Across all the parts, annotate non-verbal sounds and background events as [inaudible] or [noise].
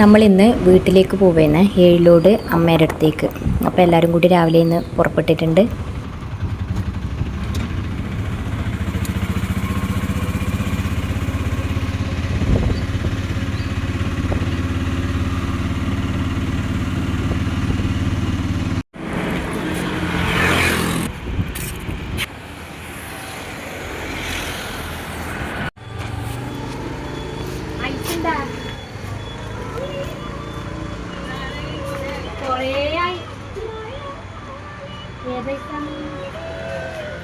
നമ്മളിന്ന് വീട്ടിലേക്ക് പോവേന്ന് ഏഴിലോട് അമ്മയുടെ അടുത്തേക്ക്. അപ്പോൾ എല്ലാവരും കൂടി രാവിലെ ഇന്ന് പുറപ്പെട്ടിട്ടുണ്ട്.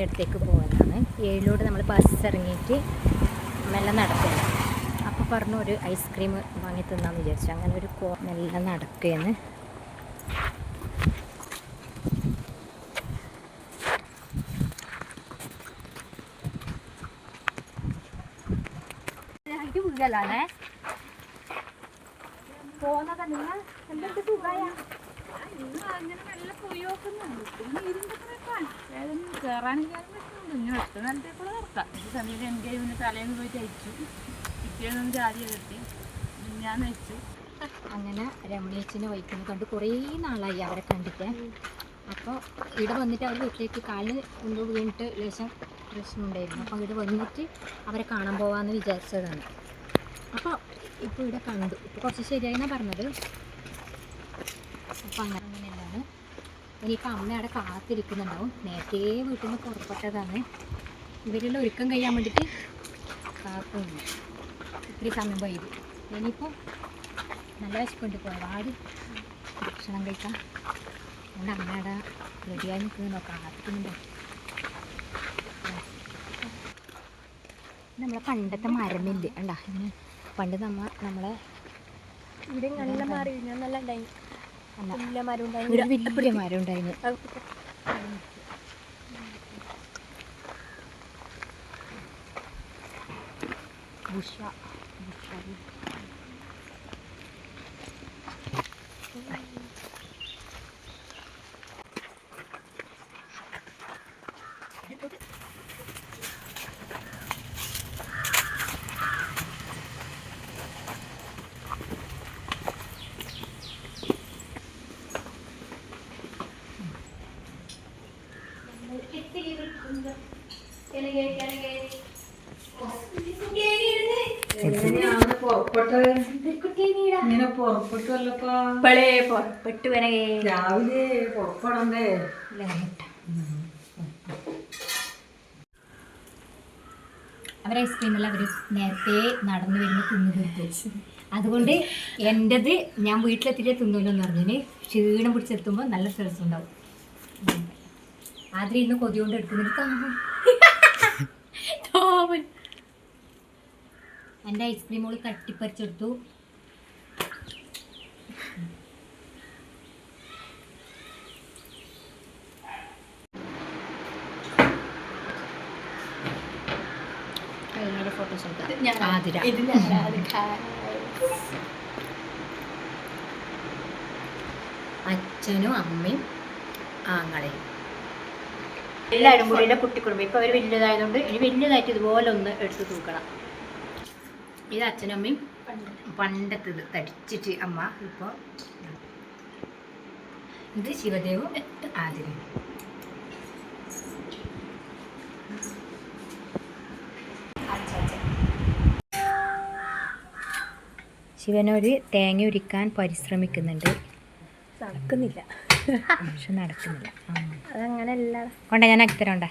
അമ്മയുടെ അടുത്തേക്ക് പോകുന്നതാണ് ഏഴിലൂടെ നമ്മൾ ബസ് ഇറങ്ങിയിട്ട് മെല്ലെ നടക്കുക അപ്പോൾ പറഞ്ഞു ഒരു ഐസ്ക്രീം വാങ്ങി തിന്നാന്ന് വിചാരിച്ചു. അങ്ങനെ ഒരു കോ മെല്ലെ നടക്കുകയാണ്. വീഴലാണേ പോന്നൊക്കെ നിങ്ങൾ എന്തൊക്കെ സുഖമായ അങ്ങനെ നല്ല പോയി നോക്കുന്നുണ്ട് പിന്നെ ഇരുന്നപ്പോഴേക്കാണ് അങ്ങനെ രമണീച്ചിനെ വൈക്കുന്നു കണ്ട് കുറേ നാളായി അവരെ കണ്ടിട്ട്. അപ്പോൾ ഇവിടെ വന്നിട്ട് അവർ വീട്ടിലേക്ക് കാലിന് കൊണ്ട് വീണിട്ട് ലേശം പ്രശ്നമുണ്ടായിരുന്നു. അപ്പോൾ ഇവിടെ വന്നിട്ട് അവരെ കാണാൻ പോവാന്ന് വിചാരിച്ചതാണ്. അപ്പോൾ ഇപ്പോൾ ഇവിടെ കണ്ടു. ഇപ്പോൾ കുറച്ച് ശരിയായി എന്നാണ് പറഞ്ഞത്. അപ്പോൾ അങ്ങനെ ഇനിയിപ്പോൾ അമ്മ അവിടെ കാത്തിരിക്കുന്നുണ്ടാവും. നേരത്തെ വീട്ടിൽ നിന്ന് പുറപ്പെട്ടതാണ്. ഇവരെല്ലാം ഒരുക്കം കഴിയാൻ വേണ്ടിയിട്ട് കാക്കുന്നു ഇത്തിരി സമയം പോയി ഇനിയിപ്പോൾ നല്ല വിശപ്പുണ്ട്. ഒരുപാട് ഭക്ഷണം കഴിക്കാം. അതുകൊണ്ട് അമ്മ അവിടെ റെഡിയായി നിൽക്കുന്നു കാത്തിക്കുന്നുണ്ടോ നമ്മളെ പണ്ടത്തെ മരമില്ല? ഇങ്ങനെ പണ്ട് നമ്മ നമ്മളെ ഇവിടെ നല്ല മാറി. നല്ല ഉണ്ടായി. നല്ല മരം ഉണ്ടായി ഒരു വലിയ മരം ഉണ്ടായിരുന്നു ബുഷ ഇങ്ങനെ പുറപ്പെട്ടല്ലപ്പാ ഇപ്പോഴേ പുറപ്പെട്ടു വരകേ രാവിലെ പുറപ്പെടണ്ടേ? അവർ ഐസ്ക്രീമെല്ലാം അവർ നേരത്തെ നടന്നു വരുന്ന തിന്നു തീർത്തു അതുകൊണ്ട് എന്റെത് ഞാൻ വീട്ടിലെത്തിയിട്ട് തിന്നല്ലോ എന്ന് പറഞ്ഞതിന് ക്ഷീണം പിടിച്ചെത്തുമ്പോൾ നല്ല സ്ട്രെസ് ഉണ്ടാവും. ആദ്യം ഇന്ന് കൊതി കൊണ്ട് എടുക്കുന്നിട്ട് എന്റെ എന്റെ ഐസ്ക്രീമുകൾ തട്ടിപ്പറിച്ചെടുത്തു ഫോട്ടോസ് ആതിര. അച്ഛനും അമ്മയും ആങ്ങളെയും. എല്ലാവരും കൂടി കുട്ടിക്കുടുംബം. ഇപ്പൊ അവർ വലിയതായതുകൊണ്ട് ഇനി വലിയതായിട്ട് ഇതുപോലെ ഒന്ന് എടുത്തു തൂക്കണം. ഇത് അച്ഛനും അമ്മയും പണ്ടത്തേത് തടിച്ചിട്ട് അമ്മ ഇപ്പൊ ഇത് ശിവദേവും ആതിരയും ശിവനൊരു തേങ്ങ ഉരിക്കാൻ പരിശ്രമിക്കുന്നുണ്ട്. നടക്കുന്നില്ല. പക്ഷെ നടക്കുന്നില്ല. അതങ്ങനെ അതങ്ങനെയല്ല കൊണ്ട ഞാൻ അക്തരണ്ട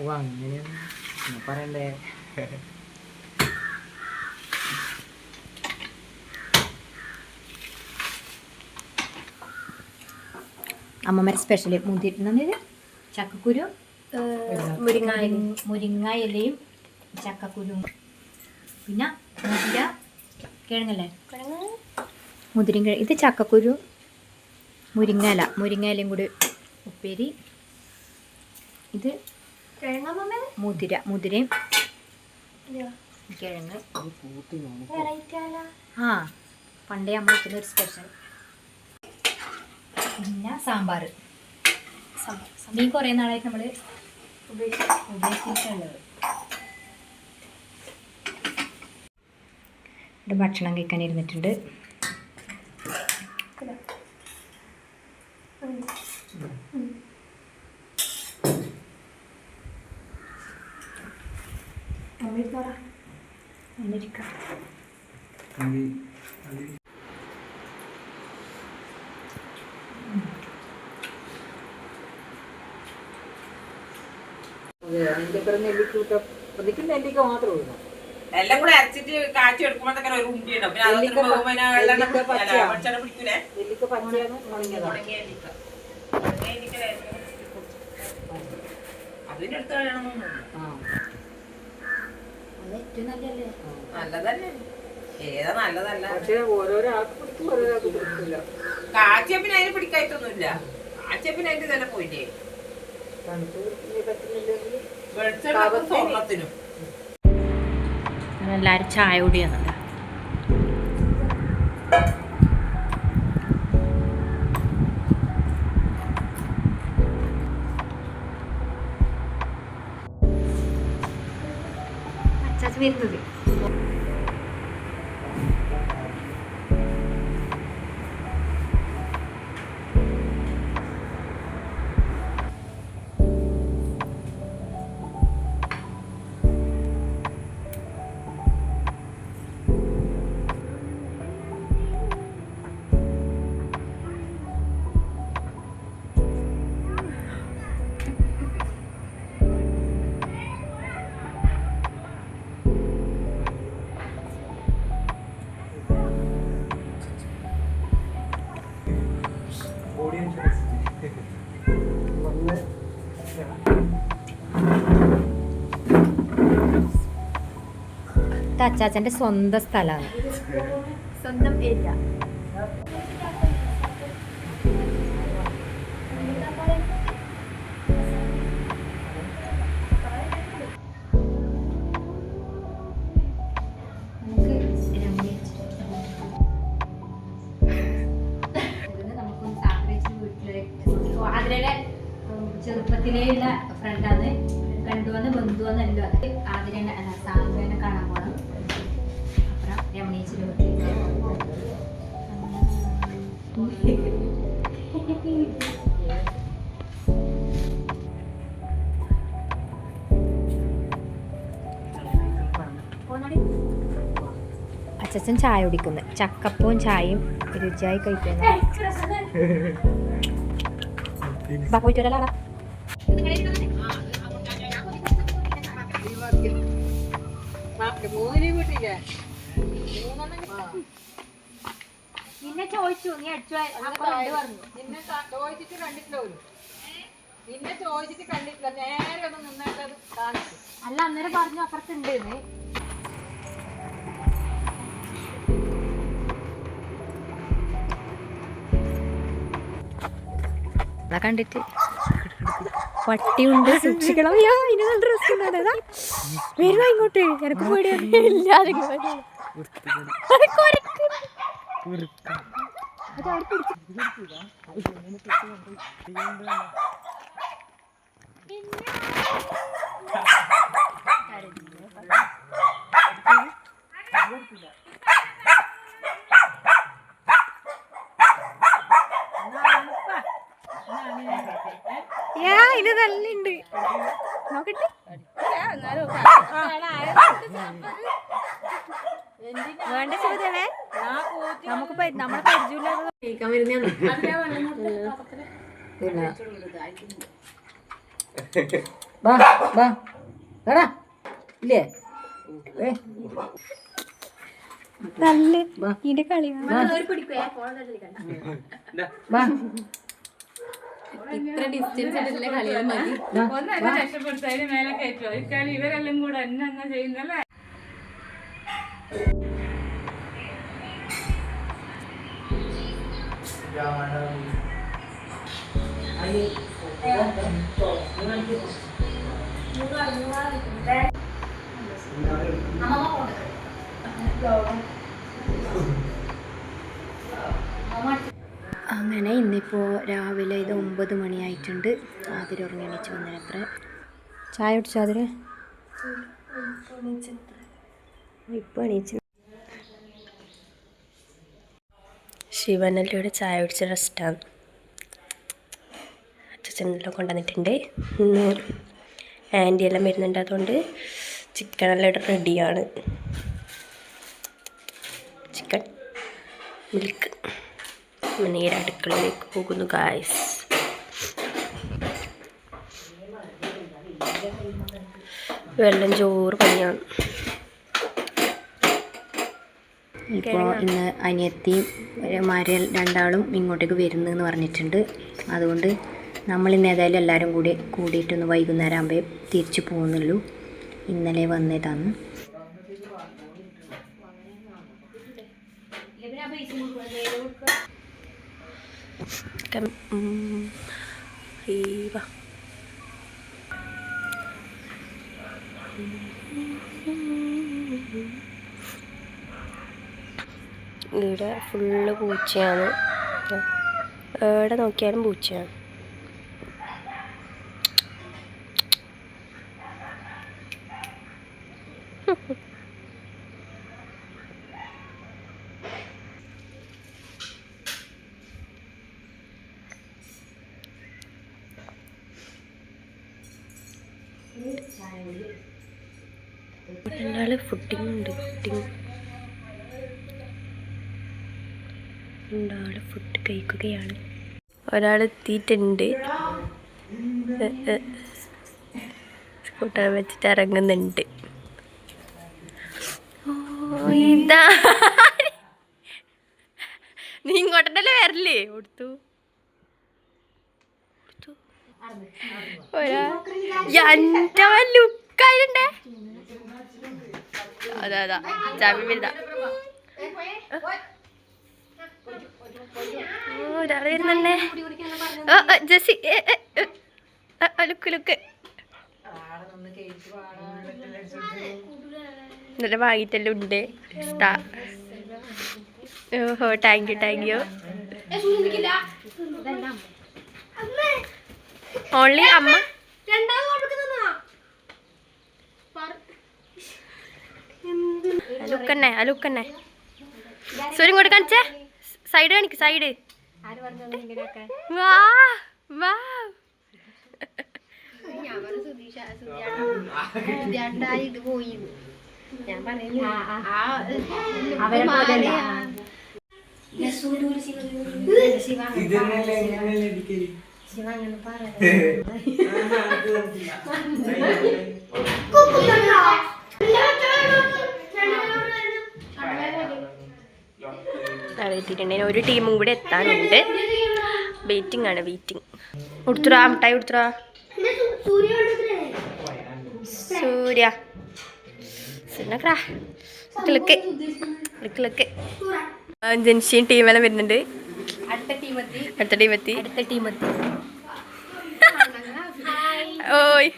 ഓ അങ്ങനെയാണ് പറയണ്ടേ? അമ്മമാരെ സ്പെഷ്യൽ മുതിരുന്ന ചക്കക്കുരു മുരിങ്ങ മുരിങ്ങ ഇലയും ചക്കക്കുരും. പിന്നെ മുതിര കിഴങ്ങല്ലേ? മുതിരം കിഴ ഇത് ചക്കക്കുരു മുരിങ്ങല മുരിങ്ങയിലയും കൂടി ഉപ്പേരി. ഇത് മുതിര മുതിരയും കിഴങ്ങ്. ആ പണ്ടേ അമ്മ വെക്കുന്ന ഒരു സ്പെഷ്യൽ പിന്നെ സാമ്പാർ മീൻ കുറേ നാളായിട്ട് നമ്മൾ ഉപയോഗിച്ചിട്ടുള്ളത്. ഇവിടെ ഭക്ഷണം കഴിക്കാൻ ഇരുന്നിട്ടുണ്ട്. വന്നിരിക്കാം നെല്ലിക്ക മാത്രമേ ഉള്ളൂ. എല്ലാം കൂടെ അരച്ചിട്ട് കാച്ചി എടുക്കുമ്പോഴത്തേക്ക് ഒരു ഉണ്ടി ഉണ്ടാവും പിന്നെ അതൊക്കെ ബഹുമാന പ- പിന്നെ വെള്ളം പിടിക്കൂലേ അതിന്റെ അടുത്ത് നല്ലതല്ലേ? ഏതാ നല്ലതല്ല. കാച്ചിയ പിന്നെ അതിന് പിടിക്കായിട്ടൊന്നുമില്ല. കാച്ചിയ പിന്നെ അതിന്റെ തന്നെ പോയില്ലേ? വെളിച്ചെണ്ണ സ്വർണത്തിനും എല്ലാവരും ചായ കുടിയാണല്ലോ അച്ചാച്ച് ഇത് അച്ചാച്ചന്റെ സ്വന്തം സ്ഥലമാണ്. സ്വന്തം ഏരിയ. അച്ഛൻ ചായ കുടിക്കുന്നു. ചക്കപ്പവും ചായയും രുചിയായി കഴിക്കുന്നു. നിന്നെ ചോദിച്ചു നീ അടിച്ചു നിന്നെ ചോദിച്ചിട്ട് കണ്ടിട്ടില്ല പോലും. നിന്നെ ചോദിച്ചിട്ട് കണ്ടിട്ടില്ല. നേരെ ഒന്ന് നിന്നിട്ട് അത് കാണിച്ചു അല്ല അന്നേരം പറഞ്ഞു അപ്പുറത്തുണ്ട് കണ്ടിട്ട്. പട്ടിയുണ്ട് സൂക്ഷിക്കണം. അയ്യോ ഇതിന് നല്ല ഡ്രസ് വരുവാ ഇങ്ങോട്ട്? എനക്ക് പേടിയില്ലാതെ ഇത് നല്ലുണ്ട് നോക്കട്ടെ. വേണ്ട ചോദ്യമേ. നമുക്ക് നമ്മളെ പരിചയമില്ലാതെ കേൾക്കാൻ വാ വാ എടാ. ഇല്ലേ? നല്ല ഇതിന്റെ കളി വാ ഇത്ര ഡിസ്റ്റൻസ് ഇട്ടുള്ള കളികൾ മതി. ഒന്നെന്നെ രക്ഷപ്പെടുത്തതിന് മേലെ കയറ്റുമോ ഇക്കാലം ഇവരെല്ലാം കൂടെ എന്നെ അങ്ങ് ചെയ്യുന്നല്ലേ? അങ്ങനെ ഇന്നിപ്പോൾ രാവിലെ ഇത് ഒമ്പത് മണിയായിട്ടുണ്ട്. ആതിര ഉറങ്ങി എണീച്ച് വന്നത്ര ചായ കുടിച്ചോ ആതിര? ഇപ്പോൾ എണീച്ച്. ശിവനല്ലയുടെ ചായ കുടിച്ച റെസ്റ്റാണ് അച്ഛനെല്ലാം കൊണ്ടുവന്നിട്ടുണ്ട്. ഇന്ന് ആന്റി എല്ലാം വരുന്നുണ്ട്. അതുകൊണ്ട് ചിക്കനെല്ലാം ഇവിടെ റെഡിയാണ് ചിക്കൻ മിൽക്ക് നേരെ അടുക്കളയിലേക്ക് പോകുന്നു ഗായ്സ് വെള്ളം ചോറ് പണിയാണ്. ഇപ്പോൾ ഇന്ന് അനിയത്തിയും മാരിയൽ രണ്ടാളും ഇങ്ങോട്ടേക്ക് വരുന്നു എന്ന് പറഞ്ഞിട്ടുണ്ട്. അതുകൊണ്ട് നമ്മൾ ഇന്ന് ഏതായാലും എല്ലാവരും കൂടി കൂടിയിട്ടൊന്ന് വൈകുന്നേരം ആകുമ്പോൾ തിരിച്ചു പോകുന്നുള്ളൂ. ഇന്നലെ വന്നതാണ്. Mm, ഇവിടെ ഫുള്ള് പൂച്ചയാണ്. എവിടെ നോക്കിയാലും പൂച്ചയാണ് രണ്ടാൾ ഫുഡിങ് ഉണ്ട് ഫുഡിങ് രണ്ടാൾ ഫുഡ് കഴിക്കുകയാണ് ഒരാൾ എത്തിയിട്ടുണ്ട് സ്കൂട്ടർ വെച്ചിട്ട് ഇറങ്ങുന്നുണ്ട്. ഇതാ. നീ ഇങ്ങോട്ടല്ലേ വരല്ലേ കൊടുത്തു എന്റെ ലുക്കായിട്ടുണ്ടേ അതാ അതാ. ചാവി വലുതാ. ഓ ഒരാൾ വരുന്നുണ്ടേ. Look look. എന്നിട്ട് വാങ്ങിയിട്ടെല്ലാം ഉണ്ട്. ഓഹോ thank you thank you only അമ്മ. ലുക്കന്നെ ആ ലുക്കന്നെ സൂര്യൻ കൊടുക്കാണിച്ചേ കാണിച്ചേ സൈഡ് കാണിക്ക് സൈഡ് വാ വാ. [laughs] അവിടെ ഇനി ഒരു ടീമും കൂടി എത്താനുണ്ട്. വെയിറ്റിംഗ് ആണ് വെയിറ്റിംഗ് ഉടുത്തുറാ മിഠായി ഉടുത്തുറാ സൂര്യ. സുനക്രാ ലുക്ക് ലുക്ക് ലുക്ക് ജൻഷിയും ടീമെല്ലാം വരുന്നുണ്ട്. അടുത്ത ടീമെത്തി അടുത്ത ടീം അടുത്ത ടീമെത്തി ഓയ്.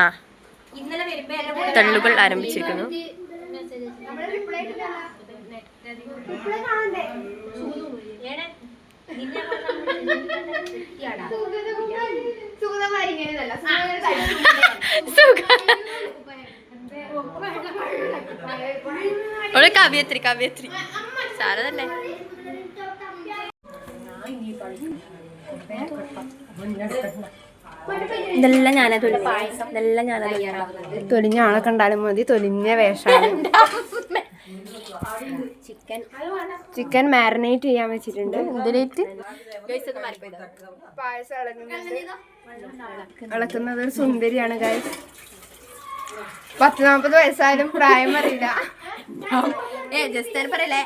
ആ. തള്ളുകൾ ആരംഭിച്ചിരിക്കുന്നു. [laughs] അവൾ കവിയത്രി കവിയത്രി. സാര തന്നെ. ഇതെല്ലാം ഞാനാ തൊലി ഇതെല്ലാം ഞാനാ തൊലി തൊലിഞ്ഞ ആളെ കണ്ടാലും മതി. തൊലിഞ്ഞ വേഷമാണ് ചിക്കൻ. ചിക്കൻ മാരിനേറ്റ് ചെയ്യാൻ വെച്ചിട്ടുണ്ട്. ഇതിലേക്ക് ഇളക്കുന്നത് ഒരു സുന്ദരിയാണ് ഗൈസ് പത്ത് നാൽപ്പത് വയസ്സായാലും പ്രായം അറിയില്ല. ഏ ജസ്റ്റ് പറയല്ലേ.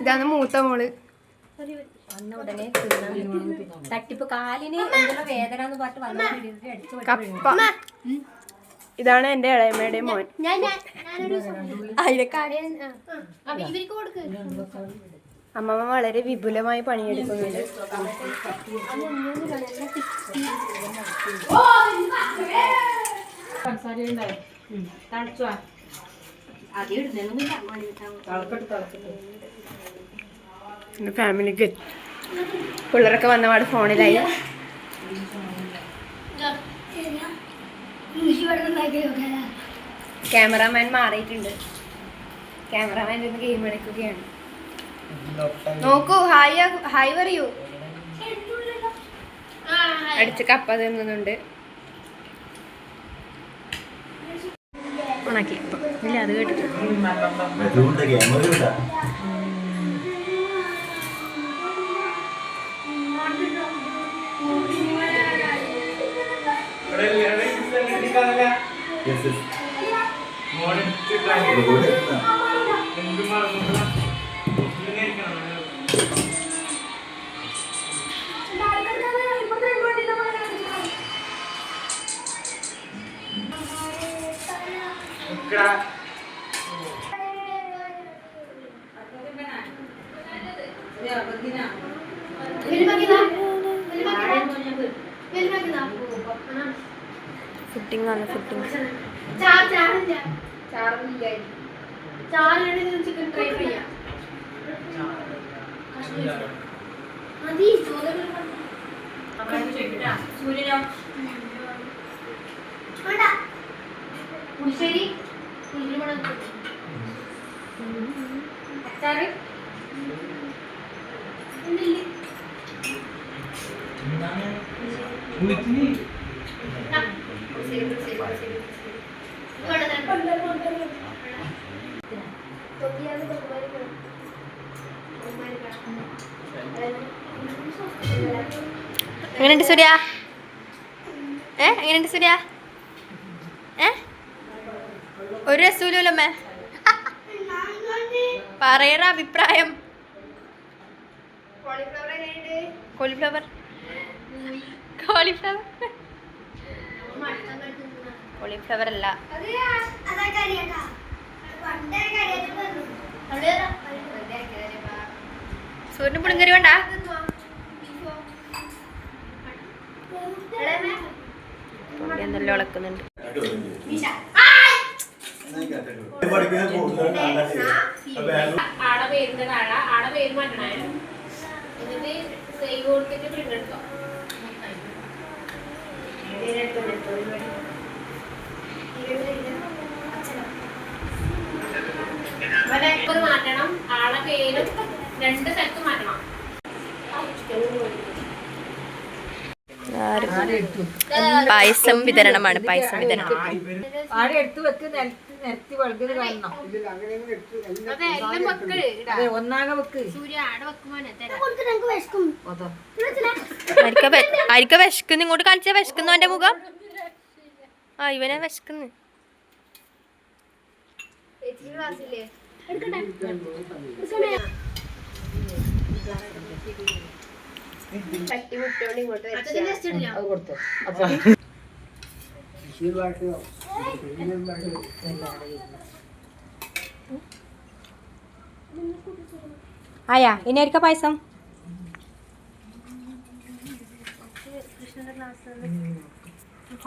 ഇതാണ് മൂത്ത മോൾ. വന്ന ഉടനെ തിന്നാൻ തട്ടിപ്പ് കാലിന് എന്തെല്ലാം വേദന എന്ന് പറഞ്ഞിട്ട് വന്ന അടിച്ചു ഇതാണ് എന്റെ ഇളയമ്മയുടെ മോൻ. അമ്മമ്മ വളരെ വിപുലമായി പണിയെടുക്കുന്നുണ്ട് എന്റെ ഫാമിലിക്ക് പിള്ളേരൊക്കെ വന്ന പാട് ഫോണിലായി. ക്യാമറാമാൻ മാറിയിട്ടുണ്ട്. ക്യാമറാമാൻ ഇരുന്ന് ഗെയിം എടുക്കുകയാണ് നോക്കൂ ഹായ് ഹായ് പറയൂ അടിച്ച് കപ്പ തിന്നുന്നുണ്ട്. ഉണക്കി. ഇല്ല അത് കേട്ടിട്ട് അതുകൊണ്ട് യെസ് ഇടാ Yes, yes. ഇത് കൂടെ ഇട്ടാ. ഫുഡിങ് എങ്ങനെയുണ്ട് സൂര്യ? ഏ എങ്ങനെയുണ്ട് സൂര്യ? ഏ? ഒരു രസൂലല്ലോ പറയറ അഭിപ്രായം. കോളിഫ്ലവർ കോളിഫ്ലവർ കോളിഫ്ലവർ അല്ല. സൂര്യന് പുളിങ്കറി വേണ്ട? എന്തെല്ലാം ഇളക്കുന്നുണ്ട് ആടെ പേര് സേവ് മാറ്റണം ആളെ പേരും രണ്ട് സ്ഥലത്ത് മാറ്റണം പായസം വിതരണമാണ് പായസം വിതരണം ആടെ എടുത്ത് വെക്ക് നിലത്ത് നിരത്തി വഴുകത് കാണണം അതെ എല്ലാം മക്കൾ അതെ ഒന്നാകെ വെക്ക് സൂര്യ ആടെ വിതരണമാണ് പായസം വിതരണം. ആരിക്ക വിശക്കുന്നു? ഇങ്ങോട്ട് കാണിച്ച വിശക്കുന്നു എന്റെ മുഖം? ആ ഇവനെ വിശക്കുന്നു. അത് കൊടുത്തോ. അപ്പൊ ആയാ ഇനി ആയിരിക്ക പായസം?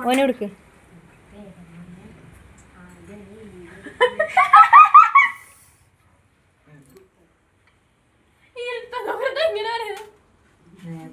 ഓനെ കൊടുക്ക് നേരത്തെ ഇരുന്ന് അവിടെ അത് ആ അത് നന്നായി നമുക്ക് മാറ്റുന്നത്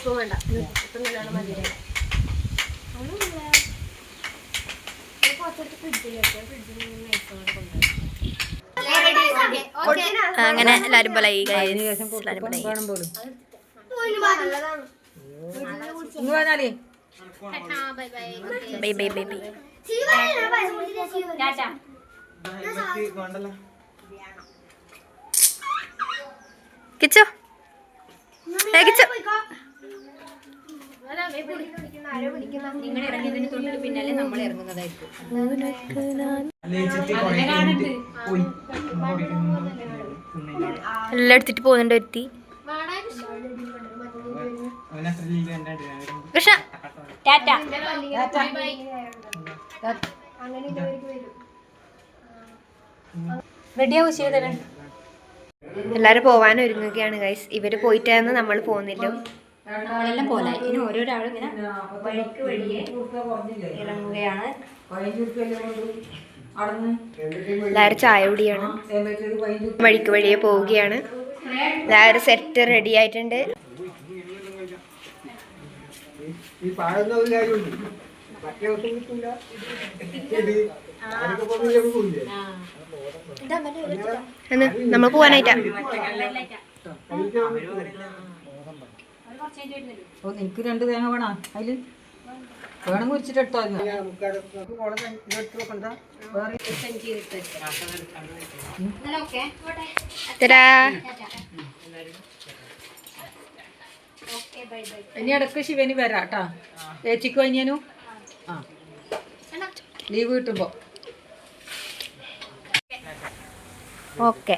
ഇപ്പൊ വേണ്ട. ഇപ്പം നല്ലോണം മതി. അങ്ങനെ എല്ലാരും പോലും ഇങ്ങ് വന്നാലേ bye bye bye bye. Kichu. Kichu. നിങ്ങൾ ഇറങ്ങിയതിന് തൊട്ട് പിന്നാലെ നമ്മൾ ഇറങ്ങുന്നതായിരിക്കും. എല്ലാം എടുത്തിട്ട് പോകുന്നുണ്ട് ഒരുത്തി. കൃഷ്ണ ടാറ്റ. റെഡിയാവും പോവാൻ ഒരുങ്ങുകയാണ് ഗൈസ് ഇവർ പോയിട്ടായിരുന്നു നമ്മൾ പോകുന്നില്ല നമ്മളെല്ലാം പോലെ. ഇനി ഓരോരാളും ഇങ്ങനെ വഴിക്ക് വഴിയെ ഇറങ്ങുകയാണ്. എല്ലാവരും ചായ കുടിയാണ്. വഴിക്ക് വഴിയെ പോവുകയാണ്. എല്ലാവരും സെറ്റ് റെഡി ആയിട്ടുണ്ട്. നമ്മൾ പോവാനായിട്ടാ. ഓ നിനക്ക് രണ്ട് തേങ്ങ വേണോ? അതിൽ? വേണം മുറിച്ചിട്ട് എടുത്താൽ ഇനി ഇടയ്ക്ക് ശിവന് വരാം കേട്ടാ ചേച്ചിക്ക് കഴിഞ്ഞാനും ആ. ലീവ് കിട്ടുമ്പോ. ഓക്കെ.